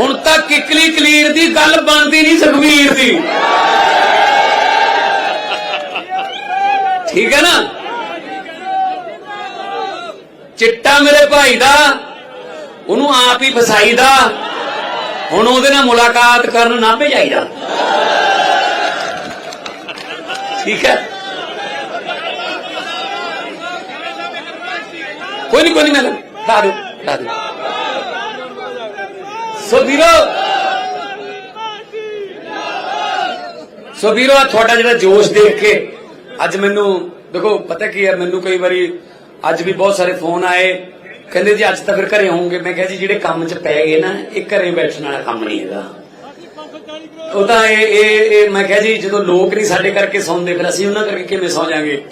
ਹੁਣ ਤਾਂ ਕਿਕਲੀ ਕਲੀਰ ਦੀ ਗੱਲ ਬਣਦੀ ਨਹੀਂ ਸੁਖਵੀਰ ਦੀ। ਠੀਕ ਹੈ ਨਾ? ਚਿੱਟਾ ਮੇਰੇ ਭਾਈ ਦਾ, ਉਹਨੂੰ ਆਪ ਹੀ ਫਸਾਈਦਾ। ਹੁਣ ਉਹਦੇ ਨਾਲ ਮੁਲਾਕਾਤ ਕਰਨ ਨਾ ਭੇਜਾਈਦਾ। ਠੀਕ ਹੈ? ਕੋਈ ਨਹੀਂ ਕੋਈ ਨਹੀਂ ਮੈਂ ਲਾ ਦਿਓ ਲਾ ਦਿਓ ਸੋ ਵੀਰੋ ਸੋ ਵੀਰੋ ਤੁਹਾਡਾ ਜਿਹੜਾ ਜੋਸ਼ ਦੇਖ ਕੇ ਅੱਜ ਮੈਨੂੰ, ਦੇਖੋ, ਪਤਾ ਕੀ ਹੈ, ਮੈਨੂੰ ਕਈ ਵਾਰੀ ਅੱਜ ਵੀ ਬਹੁਤ ਸਾਰੇ ਫੋਨ ਆਏ, ਕਹਿੰਦੇ ਜੀ ਅੱਜ ਤਾਂ ਫਿਰ ਘਰੇ ਹੋਵੋਗੇ। ਮੈਂ ਕਿਹਾ ਜੀ, ਜਿਹੜੇ ਕੰਮ 'ਚ ਪੈ ਗਏ ਨਾ, ਇਹ ਘਰੇ ਬੈਠਣ ਵਾਲਾ ਕੰਮ ਨਹੀਂ ਹੈਗਾ। ਉਹ ਤਾਂ ਇਹ ਇਹ ਮੈਂ ਕਿਹਾ ਜੀ, ਜਦੋਂ ਲੋਕ ਨਹੀਂ ਸਾਡੇ ਕਰਕੇ ਸੌਂਦੇ, ਫਿਰ ਅਸੀਂ ਉਹਨਾਂ ਕਰਕੇ ਕਿਵੇਂ ਸੌਂ ਜਾਾਂਗੇ?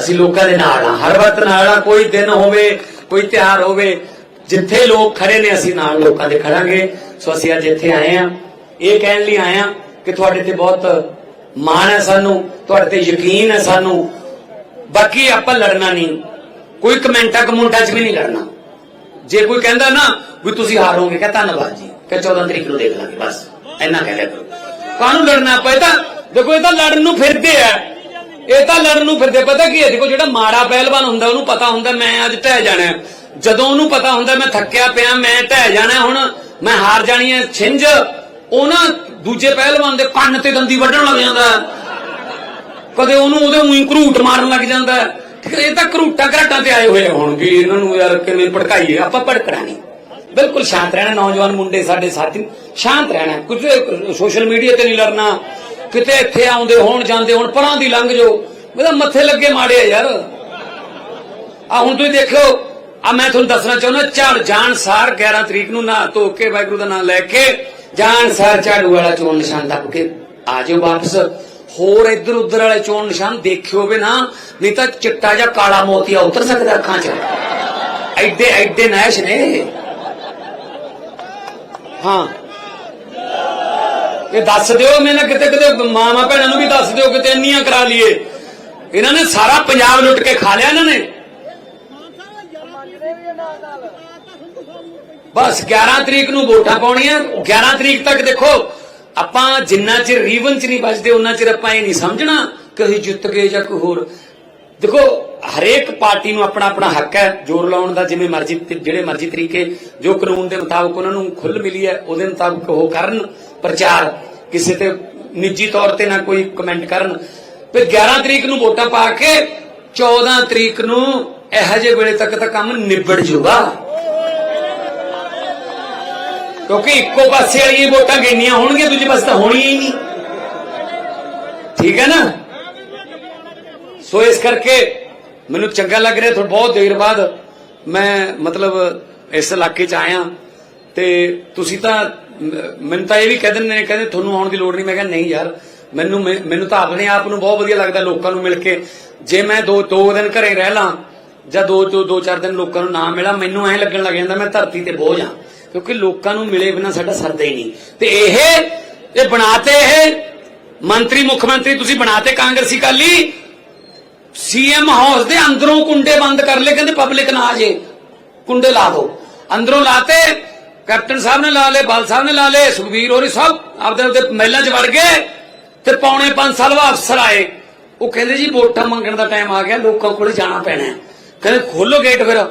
ਅਸੀਂ ਲੋਕਾਂ ਦੇ ਨਾਲ ਆ ਹਰ ਵਕਤ ਨਾਲ ਆ ਕੋਈ ਦਿਨ ਹੋਵੇ, ਕੋਈ ਤਿਉਹਾਰ ਹੋਵੇ ਜਿੱਥੇ ਲੋਕ ਖੜੇ ਨੇ, ਅਸੀਂ ਨਾਲ ਲੋਕਾਂ ਦੇ ਖੜਾਂਗੇ। ਸੋ ਅਸੀਂ ਅੱਜ ਇੱਥੇ ਆਏ ਆ ਇਹ ਕਹਿਣ ਲਈ ਆਏ ਆ ਕਿ ਤੁਹਾਡੇ ਤੇ ਬਹੁਤ ਮਾਣ ਹੈ ਸਾਨੂੰ, ਤੁਹਾਡੇ ਤੇ ਯਕੀਨ ਹੈ ਸਾਨੂੰ। ਬਾਕੀ ਆਪਾਂ ਲੜਨਾ ਨਹੀਂ। ਕੋਈ ਕਮੈਂਟਾਂ ਕਮੁੰਟਾਂ 'ਚ ਵੀ ਨਹੀਂ ਲੜਨਾ। ਜੇ ਕੋਈ ਕਹਿੰਦਾ ਨਾ ਵੀ ਤੁਸੀਂ ਹਾਰੋਗੇ ਕਹ ਧੰਨਵਾਦ ਜੀ। ਕਹ 14 ਤਰੀਕ ਨੂੰ ਦੇਖ ਲਾਂਗੇ, ਬਸ। ਇੰਨਾ ਕਹਿ ਲਿਆ ਕਰੋ। ਕਾਹਨੂੰ ਲੜਨਾ ਪਏ ਤਾਂ ਦੇਖੋ, ਇਹ ਤਾਂ ਲੜਨ ਨੂੰ ਫਿਰਦੇ ਆ। ਇਹ ਤਾਂ ਲੜਨ ਨੂੰ ਫਿਰਦੇ ਪਤਾ ਕੀ ਹੈ? ਦੇਖੋ, ਜਿਹੜਾ ਮਾੜਾ ਪਹਿਲਵਾਨ ਹੁੰਦਾ, ਉਹਨੂੰ ਪਤਾ ਹੁੰਦਾ, ਮੈਂ ਅੱਜ ਢਹਿ ਜਾਣਾ। ਜਦੋਂ ਉਹਨੂੰ ਪਤਾ ਹੁੰਦਾ ਮੈਂ ਥੱਕਿਆ ਪਿਆ, ਮੈਂ ਢਹਿ ਜਾਣਾ ਹੁਣ, ਮੈਂ ਹਾਰ ਜਾਣੀ ਹੈ ਛਿੰਝ। ਉਹ ਦੂਜੇ ਪਹਿਲਵਾਨ ਦੇ ਕੰਨ ਤੇ ਦੰਦੀ ਵੱਢਣ ਲੱਗ ਜਾਂਦਾ। ਕਦੇ ਉਹਨੂੰ ਉਹਦੇ ਉਹੀ ਘਰੂਟ ਮਾਰਨ ਲੱਗ ਜਾਂਦਾ। ਇਹ ਤਾਂ ਘਰੂਟਾਂ ਘਰਾਟਾਂ ਤੇ ਆਏ ਹੋਏ ਹੁਣ ਵੀ, ਇਹਨਾਂ ਨੂੰ ਯਾਰ ਕਿਵੇਂ ਭੜਕਾਈਏ, ਆਪਾਂ ਭੜਕਣਾ ਨਹੀਂ ਬਿਲਕੁਲ ਸ਼ਾਂਤ ਰਹਿਣਾ, ਨੌਜਵਾਨ ਮੁੰਡੇ ਸਾਡੇ ਸਾਥੀ, ਸ਼ਾਂਤ ਰਹਿਣਾ। ਕੁਝ ਸੋਸ਼ਲ ਮੀਡੀਆ ਤੇ ਨਹੀਂ ਲੜਨਾ। ਕਿਤੇ ਇੱਥੇ ਆਉਂਦੇ ਹੋਣ, ਜਾਂਦੇ ਹੋਣ, ਪਰਾਂ ਦੀ ਲੰਘ ਜੋ ਮੇਰਾ ਮੱਥੇ ਲੱਗੇ ਮਾੜੇ ਆ ਯਾਰ। ਆ ਹੁਣ ਤੁਸੀਂ ਦੇਖੋ ਆ ਮੈਂ ਤੁਹਾਨੂੰ ਦੱਸਣਾ ਚਾਹੁੰਦਾ, ਝੜ ਜਾਣ ਸਾਰ 11 ਤਰੀਕ ਨੂੰ ਨਾ ਧੋ ਕੇ ਵਾਹਿਗੁਰੂ ਦਾ ਨਾਮ ਲੈ ਕੇ ਜਾਣ ਸਾਰ ਝਾੜੂ ਵਾਲਾ ਚੋਣ ਨਿਸ਼ਾਨ ਦੱਬ ਕੇ ਆ ਜਾਓ ਵਾਪਸ। ਹੋਰ ਇੱਧਰ ਉੱਧਰ ਵਾਲੇ ਚੋਣ ਨਿਸ਼ਾਨ ਦੇਖਿਓ ਵੀ ਨਾ, ਨਹੀਂ ਤਾਂ ਚਿੱਟਾ ਜਾਂ ਕਾਲਾ ਮੋਤੀਆ ਉਤਰ ਸਕਦਾ ਅੱਖਾਂ 'ਚ। ਐਡੇ ਐਡੇ ਨੈਸ਼ ਨੇ। ਹਾਂ। ਇਹ ਦੱਸ ਦਿਓ ਮੈਂ ਕਿਤੇ ਕਿਤੇ ਮਾਮਾ ਭੈਣਾਂ ਨੂੰ ਵੀ ਦੱਸ ਦਿਓ, ਕਿਤੇ ਇੰਨੀਆਂ ਕਰਾ ਲਈਏ। ਇਹਨਾਂ ਨੇ ਸਾਰਾ ਪੰਜਾਬ ਲੁੱਟ ਕੇ ਖਾ ਲਿਆ ਇਹਨਾਂ ਨੇ। ਬਸ 11 ਤਰੀਕ ਨੂੰ ਵੋਟਾਂ ਪਾਉਣੀਆਂ। 11 ਤਰੀਕ ਤੱਕ ਦੇਖੋ, ਆਪਾਂ ਜਿੰਨਾ ਚਿਰ ਰੀਵਨ ਚ ਨਹੀਂ ਬਚਦੇ ਉਹਨਾਂ ਚਿਰ ਆਪਾਂ ਇਹ ਨਹੀਂ ਸਮਝਣਾ ਕਿ ਅਸੀਂ ਜਿੱਤ ਗਏ ਜਾਂ ਕੋਈ ਹੋਰ। ਦੇਖੋ, ਹਰੇਕ ਪਾਰਟੀ ਨੂੰ ਆਪਣਾ ਆਪਣਾ ਹੱਕ ਹੈ, ਜ਼ੋਰ ਲਾਉਣ ਦਾ ਜਿਵੇਂ ਮਰਜ਼ੀ, ਜਿਹੜੇ ਮਰਜ਼ੀ ਤਰੀਕੇ, ਜੋ ਕਾਨੂੰਨ ਦੇ ਮੁਤਾਬਕ ਉਹਨਾਂ ਨੂੰ ਖੁੱਲ ਮਿਲੀ ਹੈ, ਉਹਦੇ ਮੁਤਾਬਕ ਉਹ ਕਰਨ, ਪ੍ਰਚਾਰ, ਕਿਸੇ ਤੇ ਨਿੱਜੀ ਤੌਰ ਤੇ ਨਾ ਕੋਈ ਕਮੈਂਟ ਕਰਨ। ਫਿਰ 11 ਤਰੀਕ ਨੂੰ ਵੋਟਾਂ ਪਾ ਕੇ 14 ਤਰੀਕ ਨੂੰ ਇਹੋ ਜਿਹੇ ਵੇਲੇ ਤੱਕ ਤਾਂ ਕੰਮ ਨਿਬੜ ਜੂਗਾ ਕਿਉਂਕਿ ਇੱਕੋ ਪਾਸੇ ਵਾਲੀਆਂ ਵੋਟਾਂ ਗਿਣਨੀਆਂ ਹੋਣਗੀਆਂ, ਦੂਜੇ ਪਾਸੇ ਤਾਂ ਹੋਣੀਆਂ ਹੀ ਨਹੀਂ। ਠੀਕ ਹੈ ਨਾ? ਸੋ ਇਸ ਕਰਕੇ ਮੈਨੂੰ ਚੰਗਾ ਲੱਗ ਰਿਹਾ ਤੁਹਾਡਾ ਬਹੁਤ ਦੇਰ ਬਾਅਦ ਮੈਂ ਮਤਲਬ ਇਸ ਇਲਾਕੇ 'ਚ ਆਇਆ। ਤੇ ਤੁਸੀਂ ਤਾਂ, ਮੈਨੂੰ ਤਾਂ ਇਹ ਵੀ ਕਹਿ ਦਿੰਦੇ ਨੇ, ਕਹਿੰਦੇ ਤੁਹਾਨੂੰ ਆਉਣ ਦੀ ਲੋੜ ਨਹੀਂ। ਮੈਂ ਕਿਹਾ, ਨਹੀਂ ਯਾਰ, ਮੈਨੂੰ ਮੈਨੂੰ ਤਾਂ ਆਪਣੇ ਆਪ ਨੂੰ ਬਹੁਤ ਵਧੀਆ ਲੱਗਦਾ ਲੋਕਾਂ ਨੂੰ ਮਿਲ ਕੇ। ਜੇ ਮੈਂ ਦੋ ਦੋ ਦਿਨ ਘਰੇ ਰਹਿ ਲਾਂ ਜਾਂ ਦੋ ਦੋ ਦੋ ਚਾਰ ਦਿਨ ਲੋਕਾਂ ਨੂੰ ਨਾ ਮਿਲਾਂ, ਮੈਨੂੰ ਐਂ ਲੱਗਣ ਲੱਗ ਜਾਂਦਾ, ਮੈਂ ਧਰਤੀ ਤੇ ਬੋਝ ਆ। ਕਿਉਂਕਿ ਲੋਕਾਂ ਨੂੰ ਮਿਲੇ ਬਿਨਾ ਸਾਡਾ ਸਰਦਾ ਹੀ ਨਹੀਂ। ਤੇ ਇਹ ਇਹ ਬਣਾਤੇ ਇਹ ਮੰਤਰੀ, ਮੁੱਖ ਮੰਤਰੀ ਤੁਸੀਂ ਬਣਾਤੇ ਕਾਂਗਰਸੀ ਕਾਲੀ ਸੀਐਮ ਹਾਊਸ ਦੇ ਅੰਦਰੋਂ ਕੁੰਡੇ ਬੰਦ ਕਰ ਲਏ, ਕਹਿੰਦੇ ਪਬਲਿਕ ਨਾ ਆ ਜੇ, ਕੁੰਡੇ ਲਾ ਦਿਓ। ਅੰਦਰੋਂ ਲਾਤੇ, ਕੈਪਟਨ ਸਾਹਿਬ ਨੇ ਲਾ ਲਏ ਬਾਲ ਸਾਹਿਬ ਨੇ ਲਾ ਲਏ, ਸੁਖਬੀਰ ਹੋਰੀ ਸਭ ਆਪਦੇ ਆਪਦੇ ਮਹਿਲਾਂ 'ਚ ਵੜ ਗਏ ਤੇ ਪੌਣੇ 5 ਸਾਲ ਬਾਅਦ ਅਫਸਰ ਆਏ। ਉਹ ਕਹਿੰਦੇ ਜੀ ਵੋਟਾਂ ਮੰਗਣ ਦਾ ਟਾਈਮ ਆ ਗਿਆ, ਲੋਕਾਂ ਕੋਲ ਜਾਣਾ ਪੈਣਾ ਕਹਿੰਦੇ ਖੋਲੋ ਗੇਟ ਫਿਰ।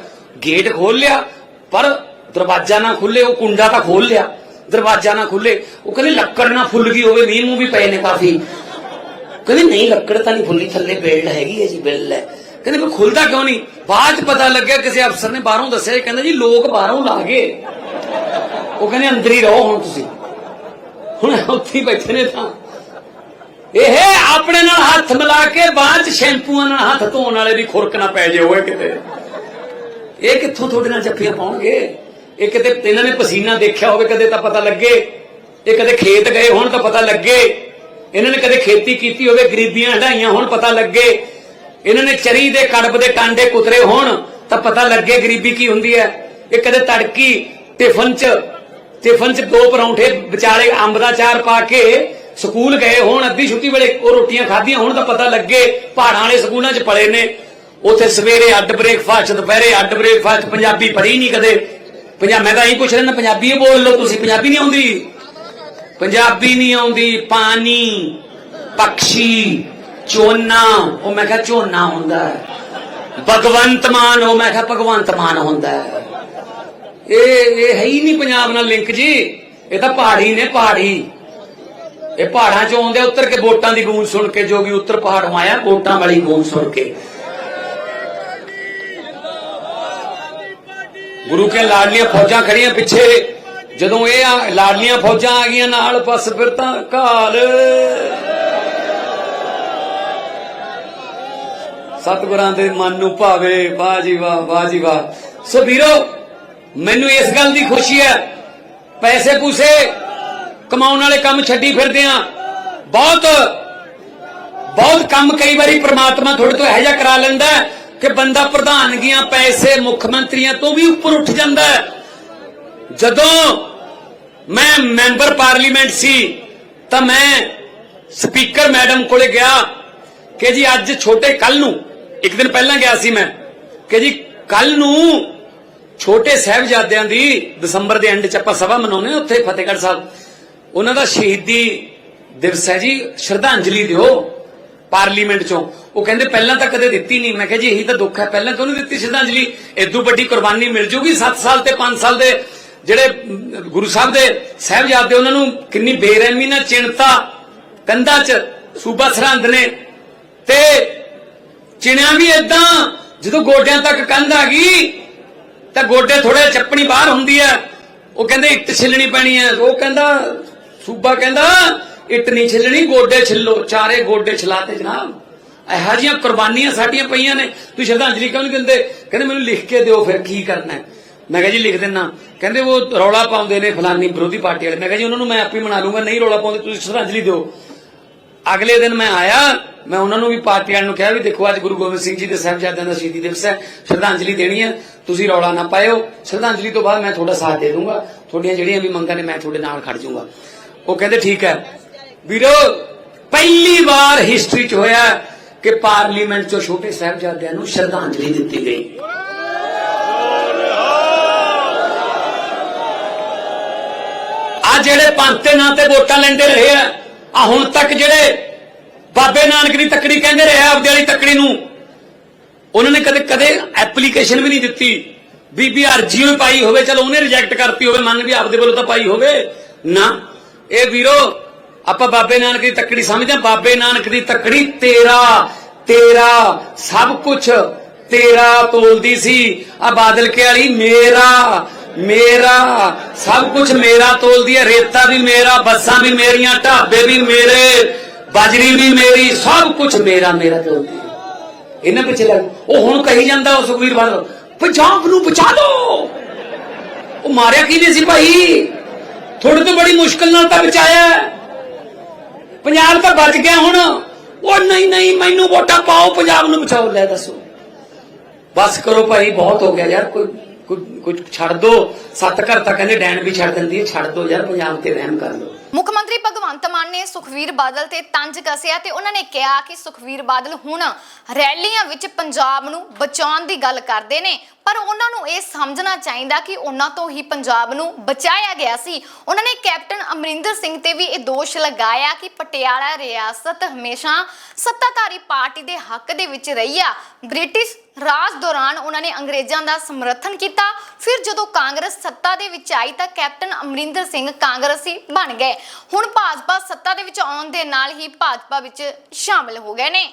ਗੇਟ ਖੋਲ ਲਿਆ, ਪਰ ਦਰਵਾਜ਼ਾ ਨਾ ਖੁੱਲੇ, ਉਹ ਕੁੰਡਾ ਤਾਂ ਖੋਲ ਲਿਆ। ਦਰਵਾਜ਼ਾ ਨਾ ਖੁੱਲੇ, ਉਹ ਕਹਿੰਦੇ ਲੱਕੜ ਨਾ ਫੁੱਲ ਗਈ ਹੋਵੇ, ਮੀਂਹ ਮੂੰਹ ਵੀ ਪਏ ਨੇ ਕਾਫੀ। ਕਹਿੰਦੇ ਨਹੀਂ, ਲੱਕੜ ਤਾਂ ਨਹੀਂ ਫੁੱਲੀ ਥੱਲੇ ਬੇਲਡ ਹੈਗੀ ਹੈ ਜੀ, ਬਿੱਲ ਹੈ। ਕਹਿੰਦੇ ਵੀ ਖੁੱਲਦਾ ਕਿਉਂ ਨਹੀਂ? ਬਾਅਦ ਪਤਾ ਲੱਗਿਆ, ਕਿਸੇ ਅਫਸਰ ਨੇ ਬਾਹਰੋਂ ਦੱਸਿਆ ਕਹਿੰਦਾ ਜੀ, ਲੋਕ ਬਾਹਰੋਂ ਲਾ ਗਏ। ਉਹ ਕਹਿੰਦੇ ਅੰਦਰ ਹੀ ਰਹੋ ਹੁਣ ਤੁਸੀਂ। ਹੁਣ ਉੱਥੇ ਬੈਠੇ ਨੇ ਤਾਂ। ਇਹ ਆਪਣੇ ਨਾਲ ਹੱਥ ਮਿਲਾ ਕੇ ਬਾਅਦ ਚ ਸ਼ੈਂਪੂਆਂ ਨਾਲ ਹੱਥ ਧੋਣ ਵਾਲੇ ਦੀ ਖੁਰਕ ਨਾ ਪੈ ਜੇ ਹੋਏ ਕਿਤੇ। ਇਹ ਕਿੱਥੋਂ ਤੁਹਾਡੇ ਨਾਲ ਜੱਫੀਆਂ ਪਾਉਣਗੇ? ਇਹ ਕਿਤੇ ਇਹਨਾਂ ਨੇ ਪਸੀਨਾ ਦੇਖਿਆ ਹੋਵੇ, ਕਦੇ ਤਾਂ ਪਤਾ ਲੱਗੇ। ਇਹ ਕਦੇ ਖੇਤ ਗਏ ਹੋਣ ਤਾਂ ਪਤਾ ਲੱਗੇ। ਇਹਨਾਂ ਨੇ ਕਦੇ ਖੇਤੀ ਕੀਤੀ ਹੋਵੇ, ਗਰੀਬੀਆਂ ਹਟਾਈਆਂ ਹੋਣ ਪਤਾ ਲੱਗੇ। ਇਹਨਾਂ ਨੇ ਚਰੀ ਦੇ, ਕੜਬ ਦੇ ਟਾਂਡੇ ਕੁਤਰੇ ਹੋਣ ਤਾਂ ਪਤਾ ਲੱਗੇ ਗਰੀਬੀ ਕੀ ਹੁੰਦੀ ਹੈ। ਇਹ ਕਦੇ ਤੜਕੀ ਟਿਫਨ ਚ ਟਿਫਨ ਚ ਦੋ ਪਰੌਂਠੇ, ਵਿਚਾਲੇ ਅੰਬ ਦਾ ਚਾਰ ਪਾ ਕੇ ਸਕੂਲ ਗਏ ਹੋਣ, ਅੱਧੀ ਛੁੱਟੀ ਵੇਲੇ ਉਹ ਰੋਟੀਆਂ ਖਾਧੀਆਂ ਹੋਣ ਤਾਂ ਪਤਾ ਲੱਗੇ। ਪਹਾੜਾਂ ਵਾਲੇ ਸਕੂਲਾਂ 'ਚ ਪੜੇ ਨੇ। ਉੱਥੇ ਸਵੇਰੇ ਅੱਡ ਬ੍ਰੇਕਫਾਸਟ ਦੁਪਹਿਰੇ ਅੱਡ ਬ੍ਰੇਕਫਾਸਟ ਪੰਜਾਬੀ ਪੜ੍ਹੀ ਨਹੀਂ ਕਦੇ। ਪੰਜਾਬ ਮੈਂ ਤਾਂ ਇਹੀ ਪੁੱਛ ਰਿਹਾ, ਪੰਜਾਬੀ ਬੋਲ ਲਓ ਤੁਸੀਂ, ਪੰਜਾਬੀ ਨਹੀਂ ਆਉਂਦੀ। ਪੰਜਾਬੀ ਨਹੀਂ ਆਉਂਦੀ, ਪਾਣੀ, ਪਕਸ਼ੀ, ਝੋਨਾ, ਉਹ ਮੈਂ ਕਿਹਾ ਝੋਨਾ ਹੁੰਦਾ ਹੈ। ਭਗਵੰਤ ਮਾਨ, ਉਹ ਮੈਂ ਕਿਹਾ ਭਗਵੰਤ ਮਾਨ ਹੁੰਦਾ ਹੈ। ਇਹ ਇਹ ਹੈ ਹੀ ਨਹੀਂ ਪੰਜਾਬ ਨਾਲ ਲਿੰਕ ਜੀ। ਇਹ ਤਾਂ ਪਹਾੜੀ ਨੇ, ਪਹਾੜੀ। ਇਹ ਪਹਾੜਾਂ ਚੋਂ ਆਉਂਦੇ ਆ, ਉੱਤਰ ਕੇ ਵੋਟਾਂ ਦੀ ਗੂੰਜ ਸੁਣ ਕੇ ਜੋਗੀ ਉੱਤਰ ਪਹਾੜੋਂ ਆਇਆ, ਵੋਟਾਂ ਵਾਲੀ ਗੂੰਜ ਸੁਣ ਕੇ। ਗੁਰੂ ਕੇ ਲਾਡਲੀਆਂ ਫੌਜਾਂ ਖੜੀਆਂ ਪਿੱਛੇ। ਜਦੋਂ ਇਹ ਲਾਡਲੀਆਂ ਫੌਜਾਂ ਆ ਗਈਆਂ ਨਾਲ ਬਸ ਫਿਰ ਤਾਂ ਕਾਲ ਸਤਿਗੁਰਾਂ ਦੇ ਮਨ ਨੂੰ ਭਾਵੇ, ਵਾਹ ਜੀ ਵਾਹ ਵਾਹ ਜੀ ਵਾਹ। ਸੋ ਵੀਰੋ, ਮੈਨੂੰ ਇਸ ਗੱਲ ਦੀ ਖੁਸ਼ੀ ਹੈ। ਪੈਸੇ ਪੂਸੇ ਕਮਾਉਣ ਵਾਲੇ ਕੰਮ ਛੱਡੀ ਫਿਰਦੇ ਆ। ਬਹੁਤ ਬਹੁਤ ਕੰਮ ਕਈ ਵਾਰੀ ਪ੍ਰਮਾਤਮਾ ਤੁਹਾਡੇ ਤੋਂ ਇਹੋ ਜਿਹਾ ਕਰਾ ਲੈਂਦਾ ਕਿ ਬੰਦਾ ਪ੍ਰਧਾਨਗੀਆਂ ਪੈਸੇ ਮੁੱਖ ਮੰਤਰੀਆਂ ਤੋਂ ਵੀ ਉੱਪਰ ਉੱਠ ਜਾਂਦਾ ਹੈ। ਜਦੋਂ ਮੈਂ ਮੈਂਬਰ ਪਾਰਲੀਮੈਂਟ ਸੀ, ਤਾਂ ਮੈਂ ਸਪੀਕਰ ਮੈਡਮ ਕੋਲੇ ਗਿਆ ਕਿ ਜੀ ਅੱਜ ਛੋਟੇ ਕੱਲ ਨੂੰ, ਇੱਕ ਦਿਨ ਪਹਿਲਾਂ ਗਿਆ ਸੀ ਮੈਂ, ਕਿ ਜੀ ਕੱਲ ਨੂੰ ਛੋਟੇ ਸਾਹਿਬਜ਼ਾਦਿਆਂ ਦੀ ਦਸੰਬਰ ਦੇ ਐਂਡ ਚ ਆਪਾਂ ਸਭਾ ਮਨਾਉਂਦੇ ਹਾਂ, ਉੱਥੇ ਫਤਿਹਗੜ੍ਹ ਸਾਹਿਬ। ਉਹਨਾਂ ਦਾ ਸ਼ਹੀਦੀ ਦਿਵਸ ਹੈ ਜੀ, ਸ਼ਰਧਾਂਜਲੀ ਦਿਓ। ਪਾਰਲੀਮੈਂਟ ਚੋਂ। ਉਹ ਕਹਿੰਦੇ ਪਹਿਲਾਂ ਤਾਂ ਕਦੇ ਦਿੱਤੀ ਨਹੀਂ। ਮੈਂ ਕਿਹਾ ਜੀ ਇਹੀ ਤਾਂ ਦੁੱਖ ਹੈ। ਪਹਿਲਾਂ ਕਿਉਂ ਨਹੀਂ ਦਿੱਤੀ ਸ਼ਰਧਾਂਜਲੀ। ਇਦੋਂ ਵੱਡੀ ਕੁਰਬਾਨੀ ਮਿਲ ਜੂਗੀ। 7 ਸਾਲ ਤੇ 5 ਸਾਲ ਦੇ ਜਿਹੜੇ ਗੁਰੂ ਸਾਹਿਬ ਦੇ ਸਾਹਿਬਜ਼ਾਦੇ, ਉਹਨਾਂ ਨੂੰ ਕਿੰਨੀ ਬੇਰਹਿਮੀ ਨਾਲ ਚਿਣਤਾ, ਕੰਧਾਂ 'ਚ ਸੂਬਾ ਸਰਹੰਦ ਨੇ। ਤੇ ਚਿਣਿਆ ਵੀ ਇਦਾਂ ਜਦੋਂ ਗੋਡਿਆਂ ਤੱਕ ਕੰਧ ਆ ਗਈ, ਤਾਂ ਗੋਡੇ ਥੋੜੇ ਚੱਪਣੀ ਬਾਹਰ ਹੁੰਦੀ ਹੈ। ਉਹ ਕਹਿੰਦੇ ਇੱਟ ਛਿੱਲਣੀ ਪੈਣੀ ਹੈ। ਉਹ ਕਹਿੰਦਾ, ਸੂਬਾ ਕਹਿੰਦਾ ਇੱਟ ਨਹੀਂ ਛਿੱਲਣੀ, ਗੋਡੇ ਛਿੱਲੋ, ਚਾਰੇ ਗੋਡੇ ਛਿਲਾਤੇ ਜਨਾਬ। ਇਹੋ ਜਿਹੀਆਂ ਕੁਰਬਾਨੀਆਂ ਸਾਡੀਆਂ ਪਈਆਂ ਨੇ। ਤੁਸੀਂ ਸ਼ਰਧਾਂਜਲੀ ਕਿਉਂ ਨਹੀਂ ਦਿੰਦੇ? ਕਹਿੰਦੇ ਮੈਨੂੰ ਲਿਖ ਕੇ ਦਿਓ, ਫਿਰ ਕੀ ਕਰਨਾ ਮੈਂ ਕਿਹਾ ਜੀ, ਲਿਖ ਦਿੰਨਾ। ਕਹਿੰਦੇ ਉਹ ਰੌਲਾ ਪਾਉਂਦੇ ਨੇ ਫਲਾਨੀ ਵਿਰੋਧੀ ਪਾਰਟੀ ਵਾਲੇ। ਮੈਂ ਕਿਹਾ ਜੀ, ਉਹਨਾਂ ਨੂੰ ਮੈਂ ਆਪੇ ਮਨਾ ਲੂੰਗਾ ਨਹੀਂ ਰੌਲਾ ਪਾਉਂਦੇ, ਤੁਸੀਂ ਸ਼ਰਧਾਂਜਲੀ ਦਿਓ। ਅਗਲੇ ਦਿਨ ਮੈਂ ਆਇਆ, ਮੈਂ ਉਹਨਾਂ ਨੂੰ ਵੀ ਪਾਰਟੀ ਵਾਲਿਆਂ ਨੂੰ ਕਿਹਾ ਵੀ ਦੇਖੋ, ਅੱਜ ਗੁਰੂ ਗੋਬਿੰਦ ਸਿੰਘ ਜੀ ਦੇ ਸਾਹਿਬਜ਼ਾਦਿਆਂ ਦਾ ਸ਼ਹੀਦੀ ਦਿਵਸ ਹੈ। ਸ਼ਰਧਾਂਜਲੀ ਦੇਣੀ ਹੈ। ਤੁਸੀਂ ਰੌਲਾ ਨਾ ਪਾਇਓ। ਸ਼ਰਧਾਂਜਲੀ ਤੋਂ ਬਾਅਦ ਮੈਂ ਤੁਹਾਡਾ ਸਾਥ ਦੇ ਦੂੰਗਾ ਤੁਹਾਡੀਆਂ ਜਿਹੜੀਆਂ ਵੀ ਮੰਗਾਂ ਨੇ, ਮੈਂ ਤੁਹਾਡੇ ਨਾਲ ਖੜ ਜਾਊਂਗਾ। ਉਹ ਕਹਿੰਦੇ, ਠੀਕ ਹੈ। ਵੀਰੋ, ਪਹਿਲੀ ਵਾਰ ਹਿਸਟਰੀ 'ਚ ਹੋਇਆ ਕਿ ਪਾਰਲੀਮੈਂਟ 'ਚੋਂ ਛੋਟੇ ਸਾਹਿਬਜ਼ਾਦਿਆਂ ਨੂੰ ਸ਼ਰਧਾਂਜਲੀ ਦਿੱਤੀ ਗਈ। ਆ ਜਿਹੜੇ ਪੰਥ ਨਾਂ ਤੇ ਵੋਟਾਂ ਲੈਂਦੇ ਰਹੇ ਆ ਆ ਹੁਣ ਤੱਕ ਜਿਹੜੇ ਬਾਬੇ ਨਾਨਕ ਦੀ ਤਕੜੀ ਕਹਿੰਦੇ ਰਹੇ ਆ, ਆਪਦੇ ਵਾਲੀ ਤੱਕੜੀ ਨੂੰ, ਉਹਨਾਂ ਨੇ ਕਦੇ ਕਦੇ ਐਪਲੀਕੇਸ਼ਨ ਵੀ ਨਹੀਂ ਦਿੱਤੀ। ਬੀਬੀ ਅਰਜੀ ਵੀ ਪਾਈ ਹੋਵੇ, ਚਲੋ ਉਹਨੇ ਰਿਜੈਕਟ ਕਰਤੀ ਹੋਵੇ, ਮੰਨ ਵੀ ਆਪਦੇ ਵੱਲੋਂ ਤਾਂ ਪਾਈ ਹੋਵੇ। ਨਾ, ਇਹ ਵੀਰੋ ਆਪਾਂ ਬਾਬੇ ਨਾਨਕ ਦੀ ਤੱਕੜੀ ਸਮਝਦੇ ਹਾਂ। ਬਾਬੇ ਨਾਨਕ ਦੀ ਤੱਕੜੀ ਤੇਰਾ ਤੇਰਾ, ਸਭ ਕੁਝ ਤੇਰਾ ਤੋਲਦੀ ਸੀ। ਆ ਬਾਦਲ ਕੇ ਵਾਲੀ ਮੇਰਾ ਮੇਰਾ, ਸਭ ਕੁਝ ਮੇਰਾ ਤੋਲਦੀ ਹੈ। ਰੇਤਾ ਵੀ ਮੇਰਾ, ਬੱਸਾਂ ਵੀ ਮੇਰੀਆਂ, ਢਾਬੇ ਵੀ ਮੇਰੇ, ਬਾਜਰੀ ਵੀ ਮੇਰੀ, ਸਭ ਕੁਝ ਮੇਰਾ ਮੇਰਾ ਤੋਲਦੀ ਹੈ। ਇਹਨਾਂ ਪਿੱਛੇ ਲੱਗ ਉਹ ਹੁਣ ਕਹੀ ਜਾਂਦਾ ਉਹ ਸੁਖਵੀਰ ਬਾਦਲ ਪੰਜਾਬ ਨੂੰ ਬਚਾ ਲਓ ਉਹ ਮਾਰਿਆ ਕਿਹਨੇ ਸੀ ਭਾਈ? ਥੋੜੇ ਤੋਂ ਬੜੀ ਮੁਸ਼ਕਲ ਨਾਲ ਤਾਂ ਬਚਾਇਆ। ਪੰਜਾਬ ਤਾਂ ਬਚ ਗਿਆ ਹੁਣ। ਉਹ ਨਹੀਂ ਨਹੀਂ, ਮੈਨੂੰ ਵੋਟਾਂ ਪਾਓ, ਪੰਜਾਬ ਨੂੰ ਬਚਾਓ, ਲੈ ਦੱਸੋ। ਬਸ ਕਰੋ ਭਾਈ, ਬਹੁਤ ਹੋ ਗਿਆ ਯਾਰ, ਕੋਈ ਕੁਝ ਛੱਡ ਦੋ। ਸੱਤ ਘਰ ਤਾਂ ਕਹਿੰਦੇ ਡੈਣ ਵੀ ਛੱਡ ਦਿੰਦੀ ਹੈ, ਛੱਡ ਦੋ ਯਾਰ, ਪੰਜਾਬ ਤੇ ਰਹਿਮ ਕਰ ਲਓ। ਮੁੱਖ ਮੰਤਰੀ ਭਗਵੰਤ ਮਾਨ ਨੇ ਸੁਖਵੀਰ ਬਾਦਲ ਤੇ ਤੰਜ ਕੱਸਿਆ ਤੇ ਉਹਨਾਂ ਨੇ ਕਿਹਾ ਕਿ ਸੁਖਵੀਰ ਬਾਦਲ ਹੁਣ ਰੈਲੀਆਂ ਵਿੱਚ ਪੰਜਾਬ ਨੂੰ ਬਚਾਉਣ ਦੀ ਗੱਲ ਕਰਦੇ ਨੇ। ਪਰ ਉਹਨਾਂ ਨੂੰ ਇਹ ਸਮਝਣਾ ਚਾਹੀਦਾ ਕਿ ਉਹਨਾਂ ਤੋਂ ਹੀ ਪੰਜਾਬ ਨੂੰ ਬਚਾਇਆ ਗਿਆ ਸੀ। ਉਹਨਾਂ ਨੇ ਕੈਪਟਨ ਅਮਰਿੰਦਰ ਸਿੰਘ ਤੇ ਵੀ ਇਹ ਦੋਸ਼ ਲਗਾਇਆ ਕਿ ਪਟਿਆਲਾ ਰਿਆਸਤ ਹਮੇਸ਼ਾ ਸੱਤਾਧਾਰੀ ਪਾਰਟੀ ਦੇ ਹੱਕ ਦੇ ਵਿੱਚ ਰਹੀ ਆ। ਬ੍ਰਿਟਿਸ਼ ਰਾਜ ਦੌਰਾਨ ਉਹਨਾਂ ਨੇ ਅੰਗਰੇਜ਼ਾਂ ਦਾ ਸਮਰਥਨ ਕੀਤਾ। ਫਿਰ ਜਦੋਂ ਕਾਂਗਰਸ ਸੱਤਾ ਦੇ ਵਿੱਚ ਆਈ ਤਾਂ ਕੈਪਟਨ ਅਮਰਿੰਦਰ ਸਿੰਘ ਕਾਂਗਰਸੀ ਬਣ ਗਏ। ਹੁਣ ਭਾਜਪਾ ਸੱਤਾ ਦੇ ਵਿੱਚ ਆਉਣ ਦੇ ਨਾਲ ਹੀ ਭਾਜਪਾ ਵਿੱਚ ਸ਼ਾਮਲ ਹੋ ਗਏ ਨੇ।